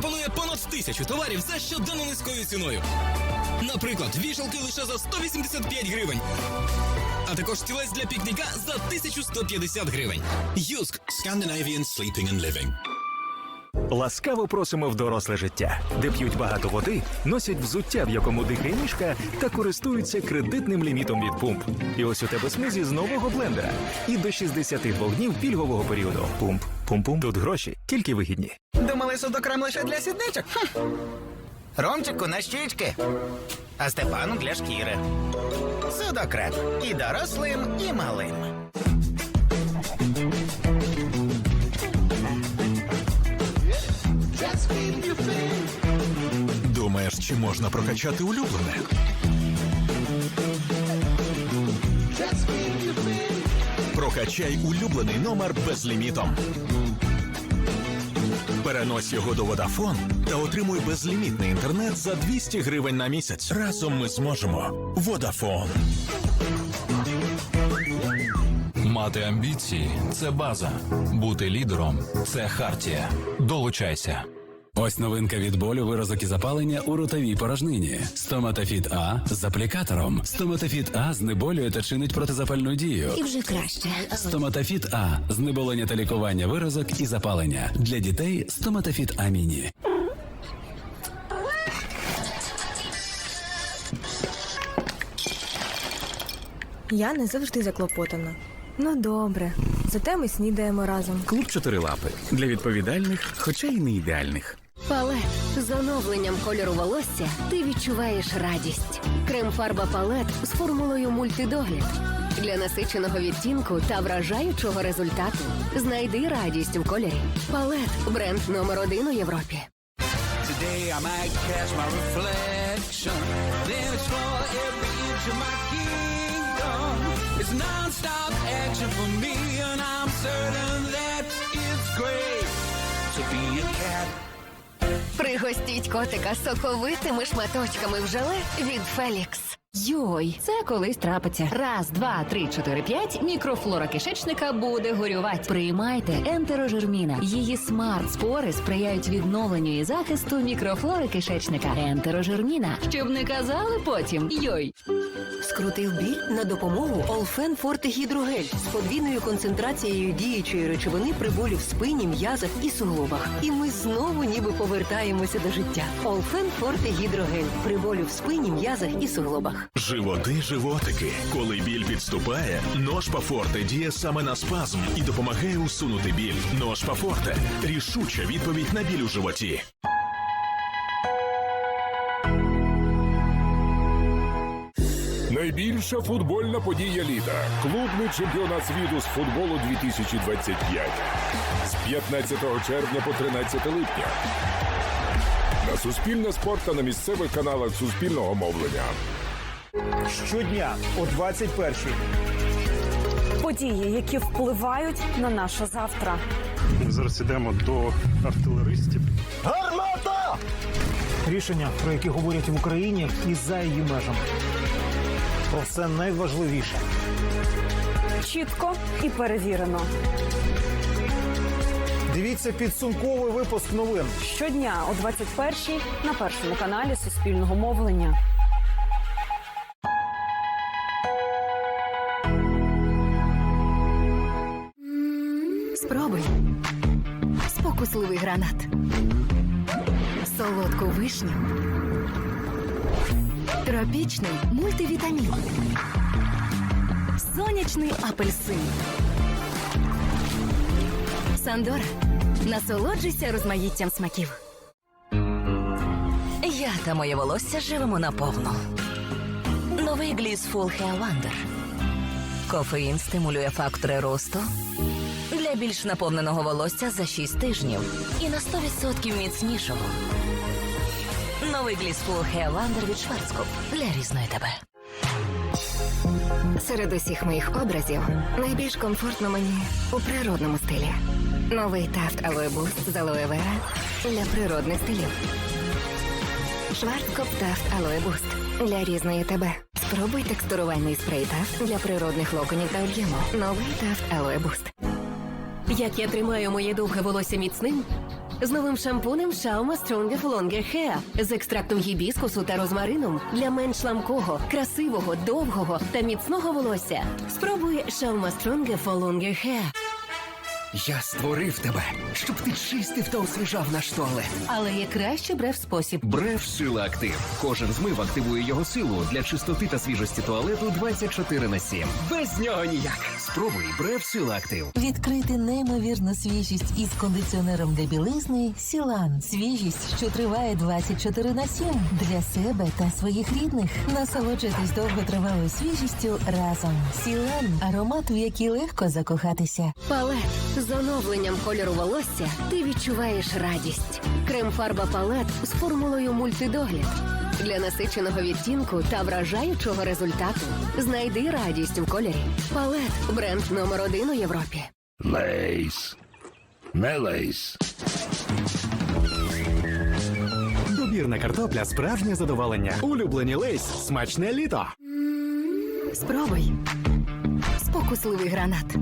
пропонує понад тисячу товарів за щоденно низькою ціною. Наприклад, вішалки лише за 185 гривень. А також стілець для пікніка за 1150 гривень. Юск Scandinavian Sleeping and Living. Ласкаво просимо в доросле життя, де п'ють багато води, носять взуття, в якому дихає мішка, та користуються кредитним лімітом від пумп. І ось у тебе смузі з нового блендера. І до 62 днів пільгового періоду. Пумп, пум-пум. Тут гроші тільки вигідні. Думали, судокрем лише для сідничок? Хм. Ромчику на щічки, а Степану для шкіри. Судокрем і дорослим, і малим. Думаєш, чи можна прокачати улюблене? Прокачай улюблений номер безлімітом. Перенось його до Vodafone та отримуй безлімітний інтернет за 200 гривень на місяць. Разом ми зможемо. Vodafone. Мати амбіції це база. Бути лідером це хартія. Долучайся. Ось новинка від болю, виразок і запалення у ротовій порожнині. Стоматофіт А з аплікатором. Стоматофіт А знеболює та чинить протизапальну дію. І вже краще. Стоматофіт А знеболення та лікування виразок і запалення для дітей. Стоматофіт А міні. Я не завжди заклопотана. Ну добре, зате ми снідаємо разом. Клуб чотирилапи для відповідальних, хоча й не ідеальних. Палет з оновленням кольору волосся ти відчуваєш радість. Крем-фарба палет з формулою мультидогляд для насиченого відтінку та вражаючого результату. Знайди радість у кольорі. Палет бренд номер один у Європі. Today I might catch my reflection, then explore every inch of my kingdom. It's non-stop action for me, and I'm certain that it's great to be a cat. Пригостіть котика соковитими шматочками в желе від Фелікс. Йой, це колись трапиться. Раз, два, три, чотири, п'ять. Мікрофлора кишечника буде горювати. Приймайте ентерожерміна. Її смарт-спори сприяють відновленню і захисту мікрофлори кишечника. Ентерожерміна. Щоб не казали потім. Йой. Скрутив біль на допомогу Олфен Форте Гідрогель з подвійною концентрацією діючої речовини при болі в спині, м'язах і суглобах. І ми знову ніби повертаємося до життя. Олфен Форте Гідрогель при болі в спині, м'язах і суглобах. Животи, животики. Коли біль підступає, нож Пафорте діє саме на спазм і допомагає усунути біль. Нож Пафорте – рішуча відповідь на біль у животі. Найбільша футбольна подія літа. Клубний чемпіонат світу з футболу 2025. З 15 червня по 13 липня. На Суспільне спорт та на місцевих каналах Суспільного мовлення. Щодня о 21-й. Події, які впливають на наше завтра. Ми зараз йдемо до артилеристів. Гармата! Рішення, про які говорять в Україні і за її межами. Про все найважливіше. Чітко і перевірено. Дивіться підсумковий випуск новин. Щодня о 21-й на першому каналі Суспільного мовлення. Спокусливий гранат. Солодку вишню. Тропічний мультивітамін. Сонячний апельсин. Сандора. Насолоджуйся розмаїттям смаків. Я та моє волосся живемо наповну. Новий Гліс Full Hair Wonder. Кофеїн стимулює фактори росту для більш наповненого волосся за 6 тижнів і на 100% міцнішого. Новий Гліс Full від Шварцкоп для різної тебе. Серед усіх моїх образів найбільш комфортно мені у природному стилі. Новий тафт Boost з алоe вера для природних стилів. Шварцкоп Тафт Boost для різної тебе. Спробуй текстурувальний спрей Тафт для природних локонів та об'єму. Новий Тафт Boost. Як я тримаю моє довге волосся міцним, з новим шампунем Шаума Stronger Longer Hair з екстрактом гібіскусу та розмарином для менш ламкого, красивого, довгого та міцного волосся. Спробуй Шаума Stronger for Longer Hair. Я створив тебе, щоб ти чистив та освіжав наш туалет. Але є краще брев спосіб. Бреф Сила Актив. Кожен змив активує його силу для чистоти та свіжості туалету 24 на 7. Без нього ніяк. Спробуй Бреф Сила Актив. Відкрити неймовірну свіжість із кондиціонером для білизни Сілан. Свіжість, що триває 24 на 7. Для себе та своїх рідних. Насолоджуйтесь довготривалою свіжістю разом. Сілан аромат, в який легко закохатися. Палет з оновленням кольору волосся ти відчуваєш радість. Крем-фарба палет з формулою мультидогляд. Для насиченого відтінку та вражаючого результату знайди радість у кольорі. Палет бренд номер один у Європі. Лейс. Не лейс. Добірна картопля справжнє задоволення. Улюблені лейс смачне літо. Спробуй. Спокусливий гранат.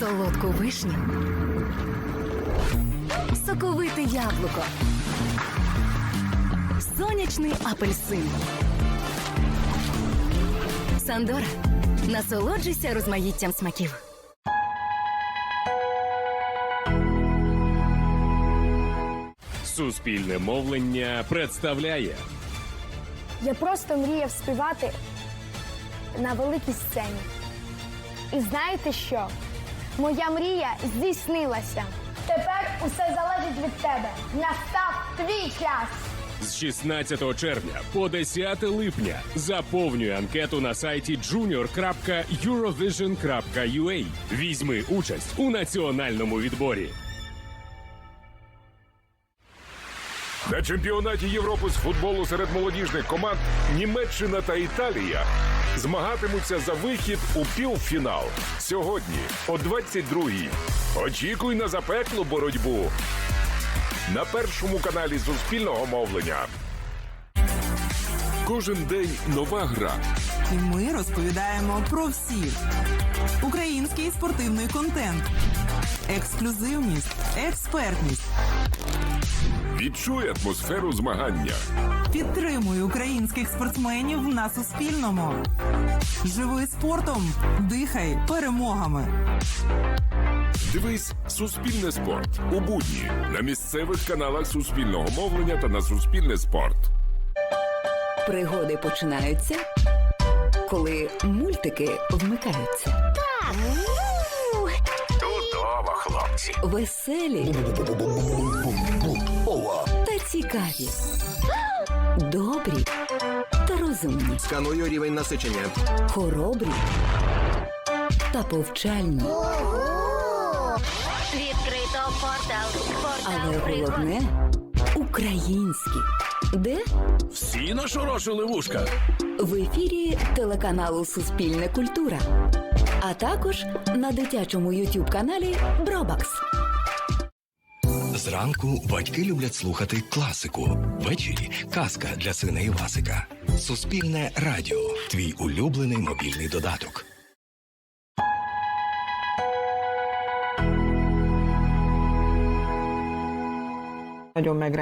Солодку вишню. Соковите яблуко. Сонячний апельсин. Сандора. Насолоджуйся розмаїттям смаків. Суспільне мовлення представляє Я просто мріяв співати на великій сцені. І знаєте що? Моя мрія здійснилася. Тепер усе залежить від тебе. Настав твій час. З 16 червня по 10 липня. Заповнюй анкету на сайті junior.eurovision.ua. Візьми участь у національному відборі. На чемпіонаті Європи з футболу серед молодіжних команд Німеччина та Італія змагатимуться за вихід у півфінал. Сьогодні о 22-й. Очікуй на запеклу боротьбу на першому каналі Суспільного мовлення. Кожен день нова гра. І ми розповідаємо про всіх. Український спортивний контент, ексклюзивність, експертність. Відчуй атмосферу змагання. Підтримуй українських спортсменів на Суспільному. Живи спортом, дихай перемогами. Дивись Суспільне спорт у будні на місцевих каналах Суспільного мовлення та на Суспільне спорт. Пригоди починаються, коли мультики вмикаються. Чудово, хлопці. Веселі та цікаві. Добрі та розумні. Сканую рівень насичення. Хоробрі та повчальні. Відкрито портал. Але головне українські. Де? Всі нашорошили вушка. В ефірі телеканалу Суспільне культура, а також на дитячому ютуб каналі Бробакс. Зранку батьки люблять слухати класику. Ввечері казка для сина Івасика. Суспільне радіо. Твій улюблений мобільний додаток. nagyon megrázó.